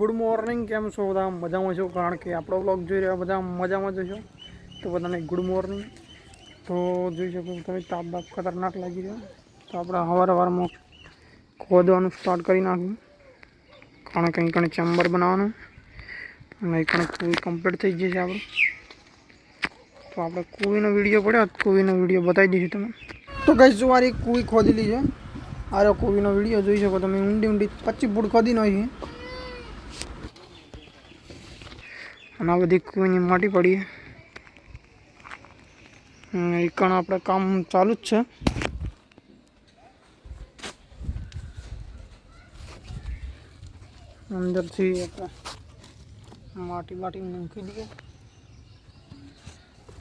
Good morning, કેમ છો બધા? મજામાં છો? કારણ કે આપણો બ્લોગ જોઈ રહ્યા બધા મજામાં જોશો તો બધાને ગુડ મોર્નિંગ. તો જોઈ શકો તમે, તાપ બાપ ખતરનાક લાગી રહ્યો. તો આપણે સવાર હવારમાં ખોદવાનું સ્ટાર્ટ કરી નાખ્યું કારણ કે અહીં કણે ચેમ્બર બનાવવાનું. અને અહીં કણે કુવી કમ્પ્લીટ થઈ જશે આપણે. તો આપણે કુવીનો વીડિયો પડ્યો. કુવીનો વીડિયો બતાવી દઈશું તમે તો કઈ સવારે કુવી ખોદેલી છે. આરો કુવીનો વીડિયો જોઈ શકો તમે ઊંડી ઊંડી પચીસ ફૂટ ખોદી નાખી અને આ બધી કુવીની માટી પડી છે એ કણ આપણે કામ ચાલુ જ છે અંદરથી આપણે માટી બાટી મૂકી દઈએ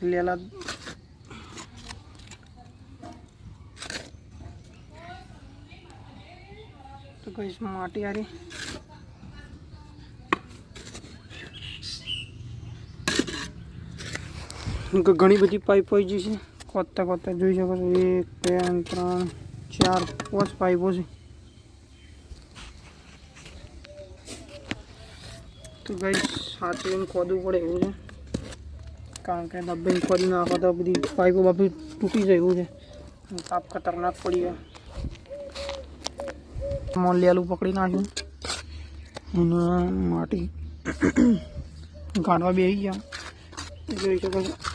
લેલા તો કહીશ માટી આરી ગ- ઘણી બધી પાઇપો આવી ગઈ છે કોતા કોતા જોઈ શકો છો એક બે ત્રણ ચાર પાંચ પાઇપો છે તો ગઈ સાચવીને ખોદવું પડે એવું છે કારણ કે દબાઈને ખોદી નાખો તો બધી પાઇપો તૂટી જાય એવું છે તાપ ખતરનાક પડી ગયા મોલ પકડી નાખ્યું અને માટી ગાંડવા બેસી ગયા જોઈ શકો છો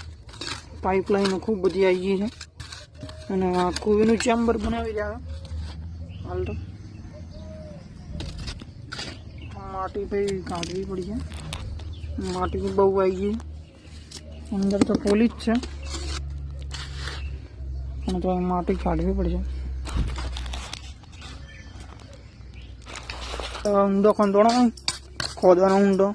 પાઇપલાઈનો ખૂબ બધી આવી ગઈ છે અને આ કુવીનું ચેમ્બર બનાવી રહ્યા છે હાલ તો માટી ભાઈ કાઢવી પડી છે માટી બી બહુ આવી ગઈ અંદર તો પોલીસ છે પણ તો માટી કાઢવી પડશે તો ઊંડો ખંડોણો ખોદવાનો ઊંડો